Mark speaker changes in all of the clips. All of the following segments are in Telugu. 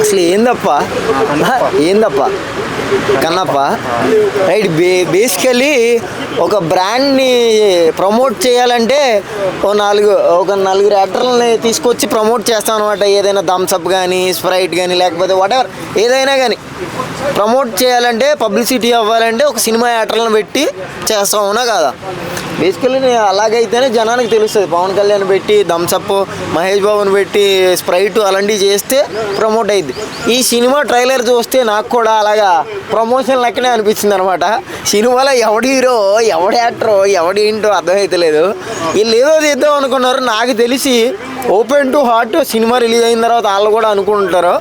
Speaker 1: అసలు ఏందప్ప? ఏందప్ప? కన్నప్ప? రైట్ బే బేసికలీ ఒక బ్రాండ్ని ప్రమోట్ చేయాలంటే ఓ నాలుగు ఒక నలుగురు యాక్టర్లని తీసుకొచ్చి ప్రమోట్ చేస్తాం అనమాట ఏదైనా థమ్స్అప్ కానీ స్ప్రైట్ కానీ లేకపోతే వాటెవర్ ఏదైనా కానీ ప్రమోట్ చేయాలంటే పబ్లిసిటీ అవ్వాలంటే ఒక సినిమా యాక్టర్లను పెట్టి చేస్తాం అవునా కాదా? బేసికల్లీ నేను అలాగైతేనే జనానికి తెలుస్తుంది. పవన్ కళ్యాణ్ పెట్టి థమ్సప్ మహేష్ బాబుని పెట్టి స్ప్రైట్ అలాంటివి చేస్తే ప్రమోట్ అయింది ఈ సినిమా ట్రైలర్ చూస్తే నాకు కూడా అలాగా ప్రమోషన్ లెక్కనే అనిపించింది అనమాట సినిమాలో ఎవడి హీరో ఎవడి యాక్టరో ఎవడి ఏంటో అర్థమైతలేదు. వీళ్ళు ఏదో చేద్దాం అనుకున్నారు. నాకు తెలిసి open to heart cinema release అయిన తర్వాత వాళ్ళు కూడా అనుకుంటారు.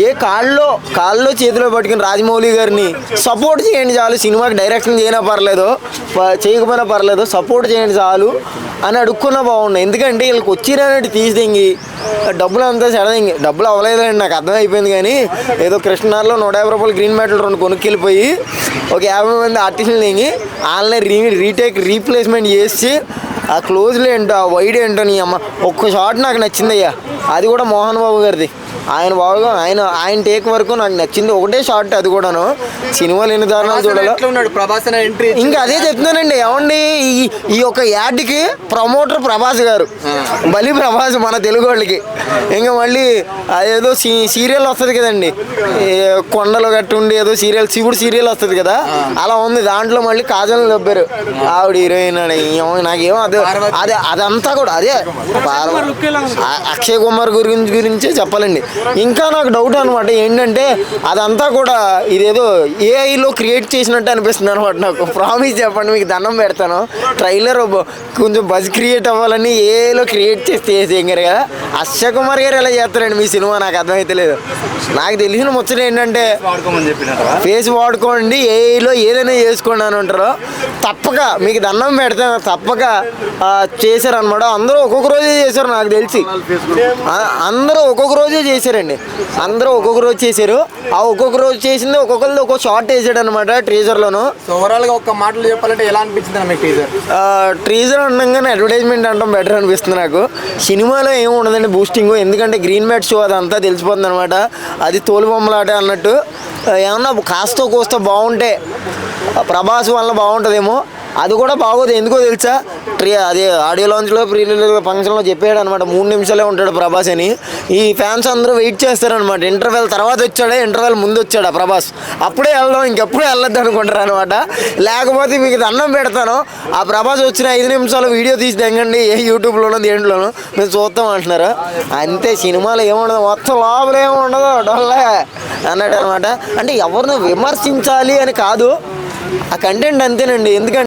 Speaker 1: ఏ కాళ్ళలో కాళ్ళలో చేతిలో పట్టుకుని రాజమౌళి గారిని సపోర్ట్ చేయండి చాలు. సినిమాకి డైరెక్షన్ చేయనా పర్లేదు. ప- చేయకపోయినా పర్లేదు. సపోర్ట్ చేయండి చాలు అని అడుక్కున్నా బాగుండు. ఎందుకంటే వీళ్ళకి వచ్చిరన్నట్టు తీసింగి డబ్బులు అంతా సెడదింగి డబ్బులు అవ్వలేదండి నాకు అర్థమైపోయింది కానీ ఏదో కృష్ణార్లో నూట యాభై రూపాయలు గ్రీన్ మెటల్ రెండు కొనుక్కెళ్ళిపోయి ఒక యాభై మంది ఆర్టిస్టులు దిగి ఆన్లైన్ రీ రీటేక్ రీప్లేస్మెంట్ చేసి ఆ క్లోజ్లు ఏంటో ఆ వైడ్ ఏంటో నీ అమ్మ. ఒక్క షాట్ నాకు నచ్చిందయ్యా. అది కూడా మోహన్ బాబు గారిది. ఆయన బాగా ఆయన ఆయన టేక్ వరకు నాకు నచ్చింది. ఒకటే షాట్ అది కూడాను. సినిమాలు ఎన్ని దారుణాలు చూడాలో?
Speaker 2: ప్రభాస్ ఎంట్రీ
Speaker 1: ఇంకా అదే చెప్తున్నానండి. ఏమండి ఈ ఈ యొక్క యాడ్కి ప్రమోటర్ ప్రభాస్ గారు. బలి ప్రభాస్ మన తెలుగు వాళ్ళకి. ఇంకా మళ్ళీ అదేదో సీ సీరియల్ వస్తుంది కదండి. కొండలు కట్టుండి ఏదో సీరియల్ శివుడు సీరియల్ వస్తుంది కదా. అలా ఉంది. దాంట్లో మళ్ళీ కాజల్ దొబ్బారు. ఆవిడ హీరోయిన్ అని. ఏమో నాకేమో అదే అదే అదంతా కూడా అదే. అక్షయ్ కుమార్ గురించి గురించే చెప్పాలండి. ఇంకా నాకు డౌట్ అనమాట ఏంటంటే అదంతా కూడా ఇదేదో ఏఐలో క్రియేట్ చేసినట్టు అనిపిస్తుంది అనమాట నాకు. ప్రామిస్ చెప్పండి మీకు దండం పెడతాను. ట్రైలర్ కొంచెం బజ్ క్రియేట్ అవ్వాలని ఏఐలో క్రియేట్ చేస్తే చేసేయంగారు కదా? అక్షయ్ కుమార్ గారు ఎలా చేస్తారండి? మీ సినిమా నాకు అర్థమైతే లేదు. నాకు తెలిసిన ముచ్చట ఏంటంటే ఫేస్ వాడుకోండి ఏఐలో ఏదైనా చేసుకోండి అని ఉంటారు తప్పక మీకు దండం పెడతాను తప్పక చేశారనమాట అందరూ ఒక్కొక్క రోజే చేశారు నాకు తెలిసి. అందరూ ఒక్కొక్క రోజే చేశారండి. అందరూ ఒక్కొక్క రోజు చేశారు. ఆ ఒక్కొక్క రోజు చేసింది ఒక్కొక్కరిది ఒక్కొక్క షార్ట్ వేసాడు అనమాట ట్రీజర్లోను
Speaker 2: సో ఓవరాల్గా ఒక్క మాటలు చెప్పాలంటే ఎలా అనిపించింది మీకు
Speaker 1: ట్రీజర్ అనగానే అడ్వర్టైజ్మెంట్ అనడం బెటర్ అనిపిస్తుంది నాకు. సినిమాలో ఏమి ఉండదండి బూస్టింగ్ ఎందుకంటే గ్రీన్ మ్యాట్ షో అదంతా తెలిసిపోతుంది అనమాట అది తోలుబొమ్మలాట అన్నట్టు. ఏమన్నా కాస్తో కోస్తో బాగుంటే ప్రభాస్ వల్ల బాగుంటుందేమో. అది కూడా బాగోదు. ఎందుకో తెలుసా? ట్రీ అదే ఆడియో లాంచ్లో ప్రీ ఫంక్షన్లో చెప్పాడు అనమాట మూడు నిమిషాలే ఉంటాడు ప్రభాస్ అని. ఈ ఫ్యాన్స్ అందరూ వెయిట్ చేస్తారనమాట. ఇంటర్వెల్ తర్వాత వచ్చాడే? ఇంటర్వెల్ ముందు వచ్చాడా ప్రభాస్? అప్పుడే వెళ్దాం ఇంకెప్పుడే వెళ్ళొద్దు అనుకుంటారు అనమాట. లేకపోతే మీకు దండం పెడతాను. ఆ ప్రభాస్ వచ్చిన ఐదు నిమిషాలు వీడియో తీసి తెంగండి. ఏ యూట్యూబ్లోనో దేంట్లోనో. మేము చూస్తాం అంటున్నారు. అంతే సినిమాలో ఏముండదు. మొత్తం లోపల ఏముండదు. డొల్లే అన్నట్టు అనమాట. అంటే ఎవరిని విమర్శించాలి అని కాదు. ఆ కంటెంట్ అంతేనండి. ఎందుకంటే